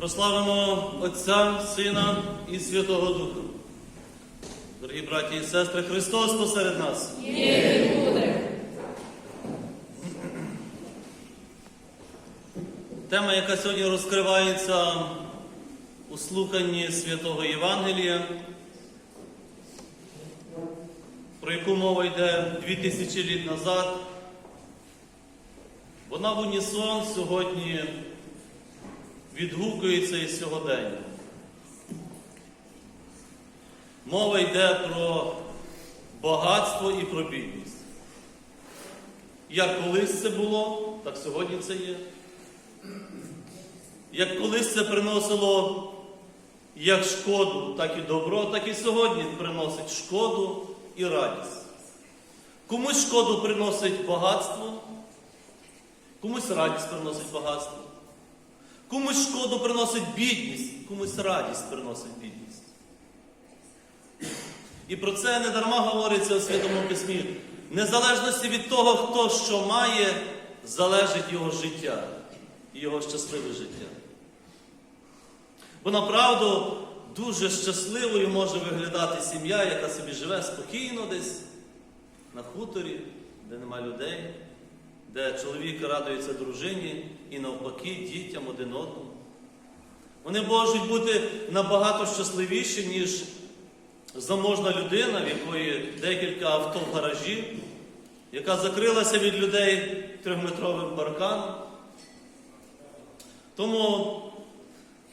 Прославимо Отця, Сина і Святого Духа. Дорогі браті і сестри, Христос посеред нас. Тема, яка сьогодні розкривається у слуханні Святого Євангелія, про яку мова йде дві тисячі літ назад, вона в унісон сьогодні відгукується із сьогодення. Мова йде про багатство і про бідність. Як колись це було, так сьогодні це є. Як колись це приносило як шкоду, так і добро, так і сьогодні приносить шкоду і радість. Комусь шкоду приносить багатство, комусь радість приносить багатство. Комусь шкоду приносить бідність, комусь радість приносить бідність. І про це не дарма говориться у Святому Письмі. Незалежності від того, хто що має, залежить його життя і його щасливе життя. Бо направду дуже щасливою може виглядати сім'я, яка собі живе спокійно десь на хуторі, де нема людей, де чоловік радується дружині і навпаки дітям один одному. Вони можуть бути набагато щасливіші, ніж заможна людина, в якої декілька авто в гаражі, яка закрилася від людей трьохметровим парканом. Тому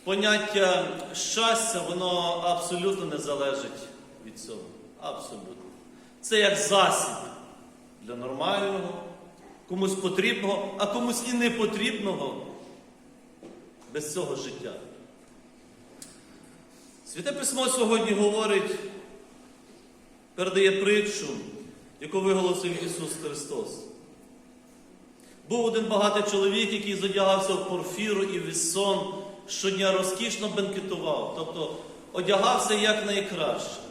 поняття щастя, воно абсолютно не залежить від цього. Абсолютно. Це як засіб для нормального, комусь потрібного, а комусь і не потрібного без цього життя. Святе письмо сьогодні говорить, передає притчу, яку виголосив Ісус Христос. Був один багатий чоловік, який задягався в порфіру і вісон, щодня розкішно бенкетував, тобто одягався якнайкраще.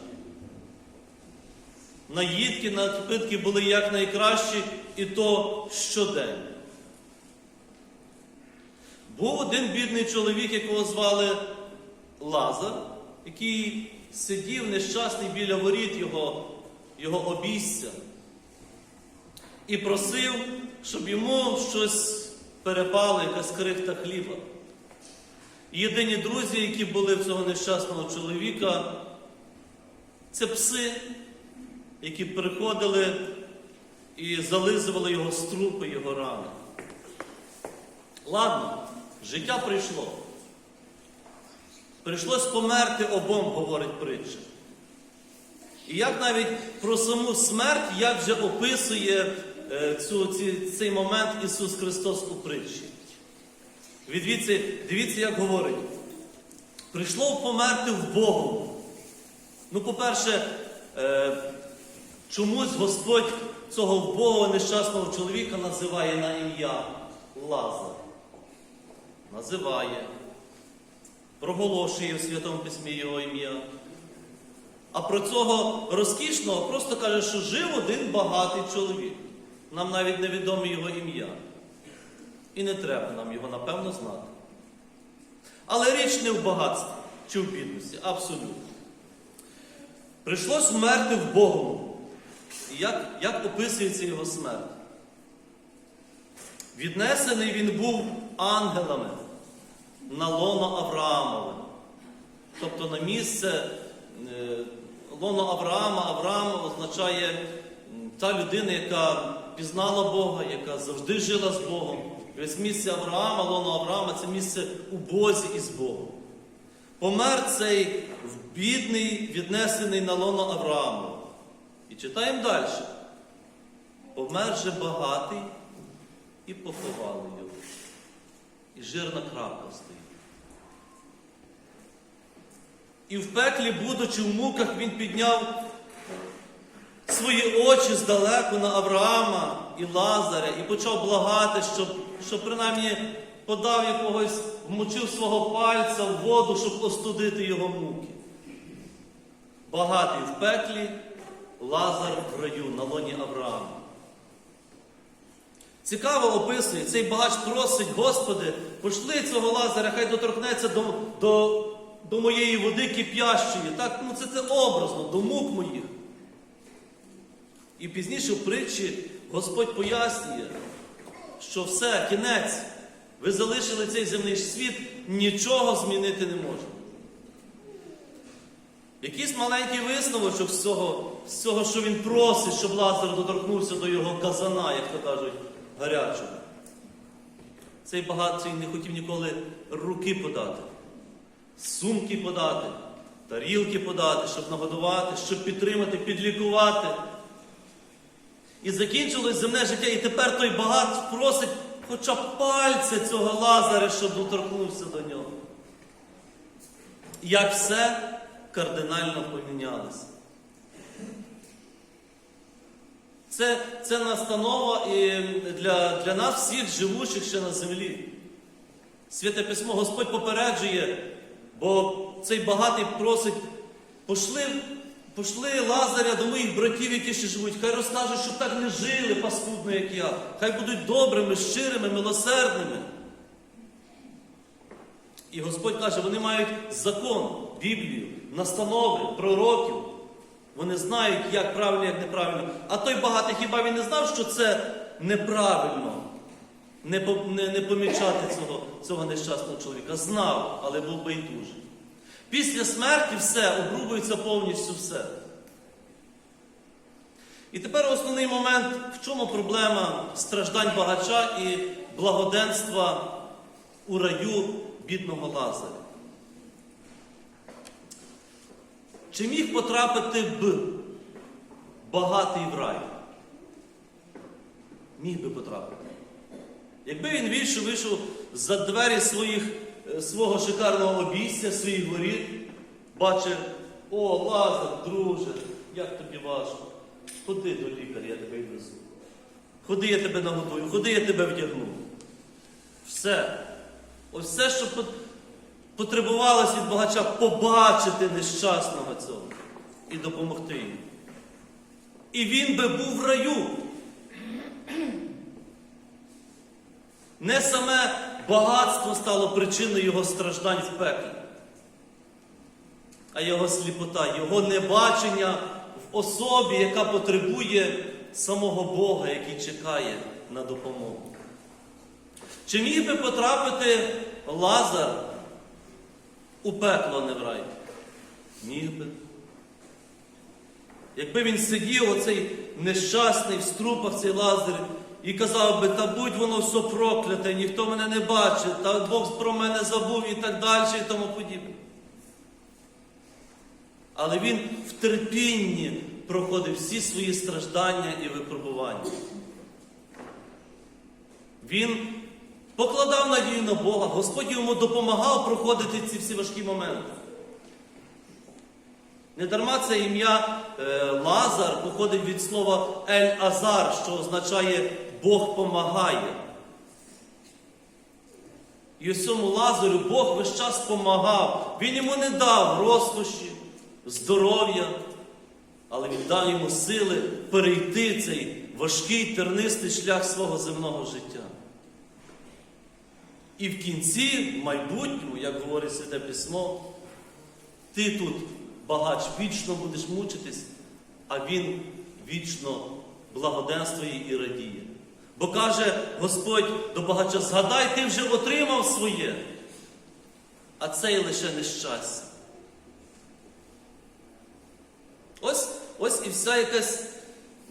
Наїдки, напитки були якнайкращі, і то щодень. Був один бідний чоловік, якого звали Лазар, який сидів нещасний біля воріт його, його обійстя і просив, щоб йому щось перепало, якась крихта хліба. Єдині друзі, які були в цього нещасного чоловіка, це пси, які приходили і зализували його струпи, його рани. Ладно, життя прийшло. Прийшлось померти обом, говорить притча. І як навіть про саму смерть, як вже описує е, цю, ці, цей момент Ісус Христос у притчі. Відвіться, дивіться, як говорить. Прийшло померти в Богу. Ну, по-перше, е, чомусь Господь цього вбогого нещасного чоловіка називає на ім'я Лазар. Називає, проголошує в Святому Письмі його ім'я. А про цього розкішного просто каже, що жив один багатий чоловік. Нам навіть невідоме його ім'я. І не треба нам його, напевно, знати. Але річ не в багатстві чи в бідності, абсолютно. Прийшлось вмерти в Богу. Як, як описується його смерть? Віднесений він був ангелами на лоно Авраамове. Тобто на місце е, лоно Авраама, Авраам означає та людина, яка пізнала Бога, яка завжди жила з Богом. І ось місце Авраама, лоно Авраама це місце у Бозі і з Богом. Помер цей бідний, віднесений на лоно Аврааму. І читаємо далі. Помер же багатий і поховали його. І жирна крапка стоїть. І в пеклі, будучи в муках, він підняв свої очі здалеку на Авраама і Лазаря і почав благати, щоб, щоб принаймні подав якогось, вмочив свого пальця в воду, щоб остудити його муки. Багатий в пеклі, Лазар в раю на лоні Авраама. Цікаво описує, цей багач просить, Господи, пошли цього лазаря, хай доторкнеться до, до, до моєї води кип'ящої. Так, ну це, це образно, до мук моїх. І пізніше в притчі Господь пояснює, що все, кінець, ви залишили цей земний світ, нічого змінити не можна. Якийсь маленький висновочок з цього, з цього, що він просить, щоб Лазар доторкнувся до його казана, як то кажуть, гарячого. Цей багатий не хотів ніколи руки подати, сумки подати, тарілки подати, щоб нагодувати, щоб підтримати, підлікувати. І закінчилось земне життя, і тепер той багат просить хоча б пальця цього Лазаря, щоб доторкнувся до нього. Як все кардинально помінялося. Це, це настанова і для, для нас всіх живучих ще на землі. Святе письмо Господь попереджує, бо цей багатий просить, пошли, пошли Лазаря до моїх братів, які ще живуть, хай розкажуть, щоб так не жили паскудно, як я. Хай будуть добрими, щирими, милосердними. І Господь каже, вони мають закон, Біблію, настанови, пророків. Вони знають, як правильно, як неправильно. А той багатий хіба він не знав, що це неправильно не, не, не помічати цього, цього нещасного чоловіка? Знав, але був байдужий. Після смерті все, обрубується повністю все. І тепер основний момент, в чому проблема страждань багача і благоденства у раю бідного Лазаря. Чи міг потрапити б багатий в рай? Міг би потрапити. Якби він вийшов, вийшов за двері своїх, е, свого шикарного обійстя, своїх воріт, бачив, о, Лазар, друже, як тобі важко. Ходи до лікаря, я тебе відвезу. Ходи, я тебе наготую, ходи, я тебе вдягну. Все. Ось все, що потребувалось від багача, побачити нещасного цього і допомогти йому. І він би був в раю. Не саме багатство стало причиною його страждань в пеклі, а його сліпота, його небачення в особі, яка потребує самого Бога, який чекає на допомогу. Чи міг би потрапити Лазар у пекло, не в рай? Міг би. Якби він сидів, оцей нещасний в струпах, цей Лазар, і казав би, та будь воно все прокляте, ніхто мене не бачить, та Бог про мене забув і так далі, і тому подібне. Але він в терпінні проходив всі свої страждання і випробування. Він покладав надію на Бога, Господь йому допомагав проходити ці всі важкі моменти. Недарма це ім'я е, Лазар походить від слова Ель-Азар, що означає Бог помагає. І ось Лазарю Бог весь час помагав. Він йому не дав розкоші, здоров'я, але він дав йому сили перейти цей важкий тернистий шлях свого земного життя. І в кінці, в майбутньому, як говорить Святе Письмо, ти тут, багач, вічно будеш мучитись, а він вічно благоденствує і радіє. Бо каже Господь до багача, згадай, ти вже отримав своє, а це цей лише нещастя. Ось, ось і вся якась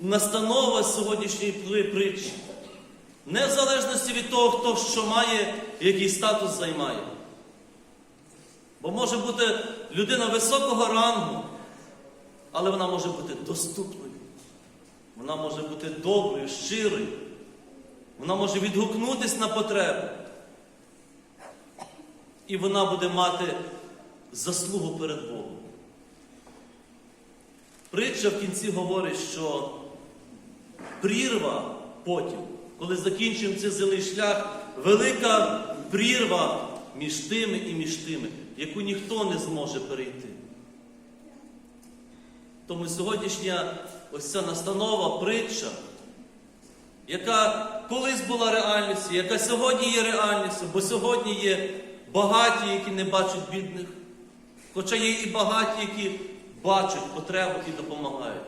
настанова сьогоднішньої притчі. Не в залежності від того, хто що має, який статус займає. Бо може бути людина високого рангу, але вона може бути доступною. Вона може бути доброю, щирою. Вона може відгукнутися на потребу. І вона буде мати заслугу перед Богом. Притча в кінці говорить, що прірва потім, коли закінчуємо цей зелий шлях, велика прірва між тими і між тими, яку ніхто не зможе перейти. Тому сьогоднішня ось ця настанова, притча, яка колись була реальністю, яка сьогодні є реальністю, бо сьогодні є багаті, які не бачать бідних, хоча є і багаті, які бачать потребу і допомагають.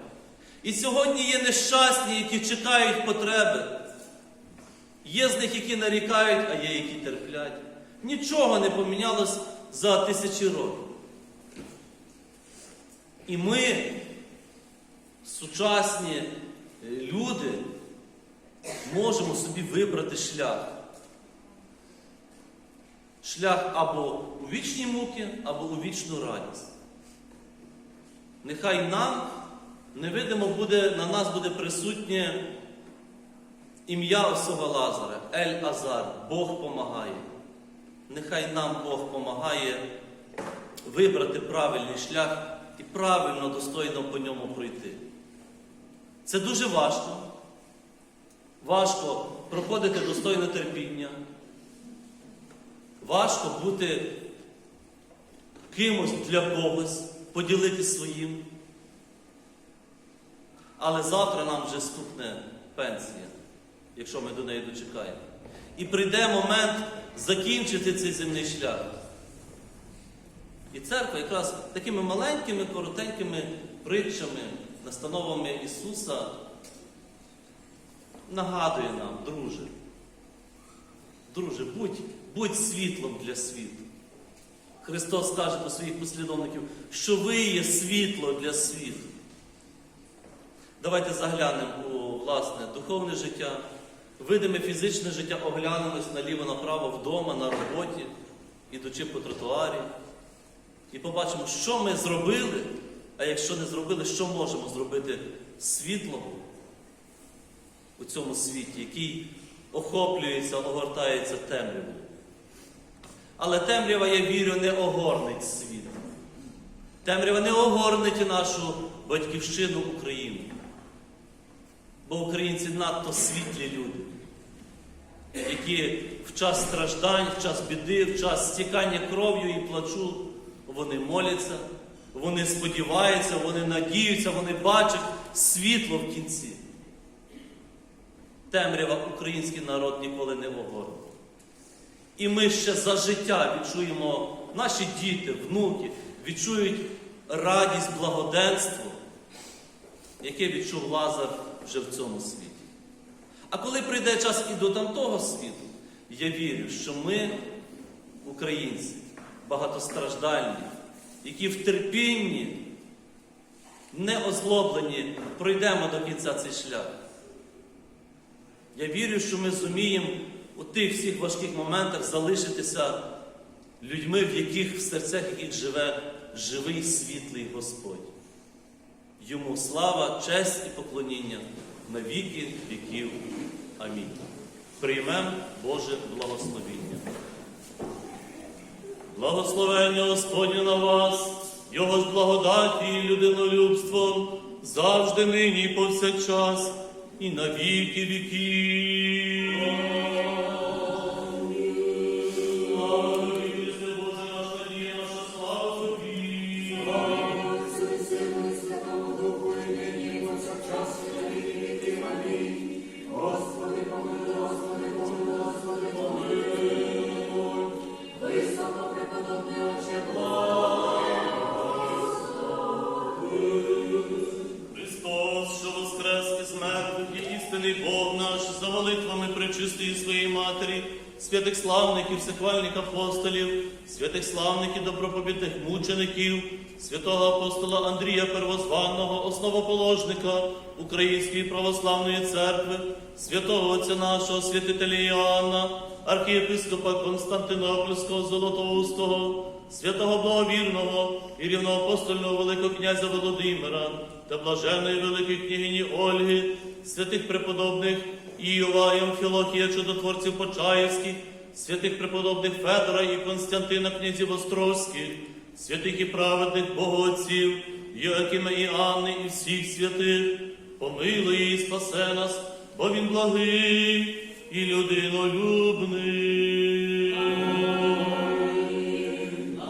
І сьогодні є нещасні, які чекають потреби. Є з них, які нарікають, а є, які терплять. Нічого не помінялось за тисячі років. І ми, сучасні е, люди, можемо собі вибрати шлях. Шлях або у вічні муки, або у вічну радість. Нехай нам невидимо буде, на нас буде присутнє ім'я Осова Лазаря, Ель Азар, Бог помагає. Нехай нам Бог помагає вибрати правильний шлях і правильно, достойно по ньому пройти. Це дуже важко. Важко проходити достойне терпіння. Важко бути кимось для когось, поділитися своїм. Але завтра нам вже стукне пенсія, якщо ми до неї дочекаємо. І прийде момент закінчити цей земний шлях. І церква якраз такими маленькими, коротенькими притчами, настановами Ісуса нагадує нам, друже, друже, будь, будь світлом для світу. Христос каже до своїх послідовників, що ви є світло для світу. Давайте заглянемо у власне духовне життя, видиме фізичне життя, оглянемось наліво-направо вдома, на роботі, ідучи по тротуарі. І побачимо, що ми зробили, а якщо не зробили, що можемо зробити світлого у цьому світі, який охоплюється, огортається темрявою. Але темрява, я вірю, не огорнить світ. Темрява не огорнить нашу батьківщину Україну. Бо українці надто світлі люди, які в час страждань, в час біди, в час стікання кров'ю і плачу, вони моляться, вони сподіваються, вони надіються, вони бачать світло в кінці. Темрява український народ ніколи не огорне. І ми ще за життя відчуємо, наші діти, внуки відчують радість, благоденство, яке відчув Лазар вже в цьому світі. А коли прийде час і до тамтого світу, я вірю, що ми, українці, багатостраждальні, які в терпінні, не озлоблені, пройдемо до кінця цей шлях. Я вірю, що ми зуміємо у тих всіх важких моментах залишитися людьми, в яких в серцях яких живе живий світлий Господь. Йому слава, честь і поклоніння на віки віків. Амінь. Приймемо Боже благословіння. Благословення Господнє на вас, Його ж благодаті і людинолюбством завжди нині і повсякчас і на віки віків. Істинний Бог наш, за молитвами пречистої своєї Матері, святих славників, всехвальних апостолів, святих славників, добропобітних мучеників, святого апостола Андрія Первозванного, основоположника Української православної церкви, святого Отця нашого, святителя Іоанна, архієпископа Константинопольського Золотоустого, святого благовірного і рівноапостольного Великого князя Володимира та блаженної великої княгині Ольги, святих преподобних Іова і Амфілохія, чудотворців Почаївських, святих преподобних Федора і Константина князів Островських, святих і праведних богоотців, Йоакима і Анни і всіх святих, помилуй і спасе нас, бо він благий і людинолюбний.